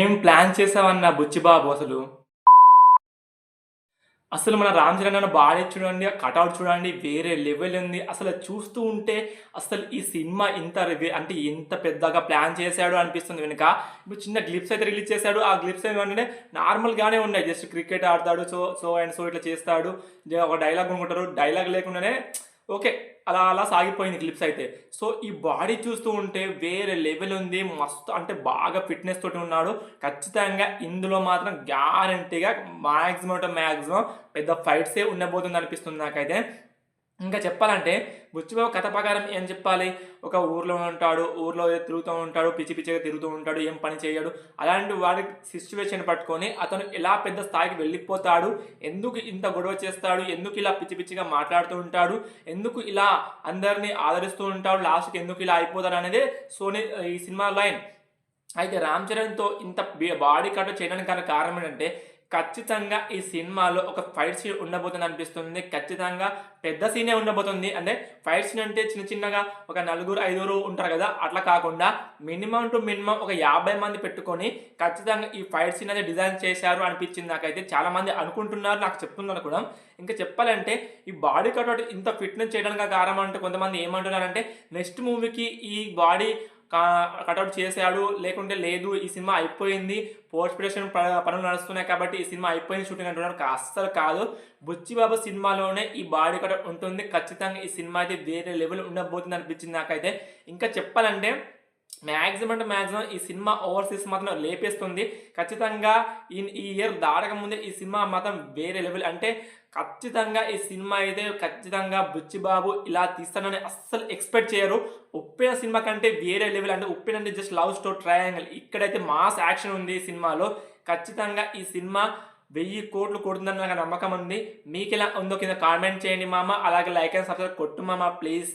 ఏం ప్లాన్ చేసావన్న బుచ్చిబాబు అసలు? అసలు మన రామ్ చరణ్ అన్న బాడీ చూడండి కటౌట్ చూడండి వేరే లెవెల్ ఉంది. అసలు చూస్తూ ఉంటే అసలు ఈ సినిమా ఇంత అంటే ఇంత పెద్దగా ప్లాన్ చేశాడు అనిపిస్తుంది వెనుక. ఇప్పుడు చిన్న గ్లిప్స్ అయితే రిలీజ్ చేశాడు. ఆ గ్లిప్స్ ఏమంటే నార్మల్గానే ఉన్నాయి. జస్ట్ క్రికెట్ ఆడతాడు సో సో అండ్ సో ఇట్లా చేస్తాడు. ఒక డైలాగ్ అనుకుంటారు డైలాగ్ లేకుండానే ఓకే అలా అలా సాగిపోయింది క్లిప్స్ అయితే. సో ఈ బాడీ చూస్తూ ఉంటే వేరే లెవెల్ ఉంది మస్తు అంటే బాగా ఫిట్నెస్ తోటి ఉన్నాడు. ఖచ్చితంగా ఇందులో మాత్రం గ్యారంటీగా మ్యాక్సిమం అంటే మ్యాక్సిమం పెద్ద ఫైట్సే ఉండబోతుంది అనిపిస్తుంది నాకైతే. ఇంకా చెప్పాలంటే బుచ్చిబాబు కథ ప్రకారం ఏం చెప్పాలి? ఒక ఊర్లో ఉంటాడు ఊర్లో తిరుగుతూ ఉంటాడు పిచ్చి పిచ్చిగా తిరుగుతూ ఉంటాడు ఏం పని చేయడు. అలాంటి వాడి సిచ్యువేషన్ పట్టుకొని అతను ఎలా పెద్ద స్థాయికి వెళ్ళిపోతాడు? ఎందుకు ఇంత గొడవ చేస్తాడు? ఎందుకు ఇలా పిచ్చి పిచ్చిగా మాట్లాడుతూ ఉంటాడు? ఎందుకు ఇలా అందరినీ ఆదరిస్తూ ఉంటాడు? లాస్ట్కి ఎందుకు ఇలా అయిపోతాడు అనేది సోనీ ఈ సినిమా లైన్. అయితే రామ్ చరణ్తో ఇంత బాడీ కట్ చేయడానికి గల కారణం ఏంటంటే ఖచ్చితంగా ఈ సినిమాలో ఒక ఫైట్ సీన్ ఉండబోతుంది అనిపిస్తుంది ఖచ్చితంగా పెద్ద సీనే ఉండబోతుంది. అంటే ఫైట్ సీన్ అంటే చిన్న చిన్నగా ఒక నలుగురు ఐదుగురు ఉంటారు కదా? అట్లా కాకుండా మినిమం టు మినిమం ఒక యాభై మంది పెట్టుకొని ఖచ్చితంగా ఈ ఫైట్ సీన్ అనేది డిజైన్ చేశారు అనిపించింది నాకైతే. చాలా మంది అనుకుంటున్నారు నాకు చెప్తున్నారు కూడా. ఇంకా చెప్పాలంటే ఈ బాడీ కట్అవుట్ ఇంత ఫిట్నెస్ చేయడానికి కారణం అంటే కొంతమంది ఏమంటున్నారంటే నెక్స్ట్ మూవీకి ఈ బాడీ కటౌట్ చేశాడు లేకుంటే లేదు ఈ సినిమా అయిపోయింది పోస్ట్ ప్రొడక్షన్ ప- పనులు నడుస్తున్నాయి కాబట్టి ఈ సినిమా అయిపోయింది షూటింగ్ అంటున్నారు అస్సలు కాదు బుచ్చిబాబు సినిమాలోనే ఈ బాడీ కటౌట్ ఉంటుంది. ఖచ్చితంగా ఈ సినిమా అయితే వేరే లెవెల్ ఉండబోతుంది అనిపించింది నాకైతే. ఇంకా చెప్పాలంటే మ్యాక్సిమం అంటే మ్యాక్సిమం ఈ సినిమా ఓవర్సీస్ మాత్రం లేపేస్తుంది. ఖచ్చితంగా ఈ ఈ ఇయర్ దాడకముందే ఈ సినిమా మాత్రం వేరే లెవెల్. అంటే ఖచ్చితంగా ఈ సినిమా అయితే ఖచ్చితంగా బుచ్చిబాబు ఇలా తీస్తానని అస్సలు ఎక్స్పెక్ట్ చేయరు. ఉప్పిన సినిమా కంటే వేరే లెవెల్ అంటే ఉప్పిన అంటే జస్ట్ లవ్ స్టోర్ ట్రయాంగిల్ ఇక్కడైతే మాస్ యాక్షన్ ఉంది ఈ సినిమాలో. ఖచ్చితంగా ఈ సినిమా వెయ్యి కోట్లు కొడుతుందని నాకు నమ్మకం ఉంది. మీకు ఎలా ఉందో కింద కామెంట్ చేయండి మామ. అలాగే లైక్ అండ్ సబ్స్క్రైబ్ కొట్టు మామ ప్లీజ్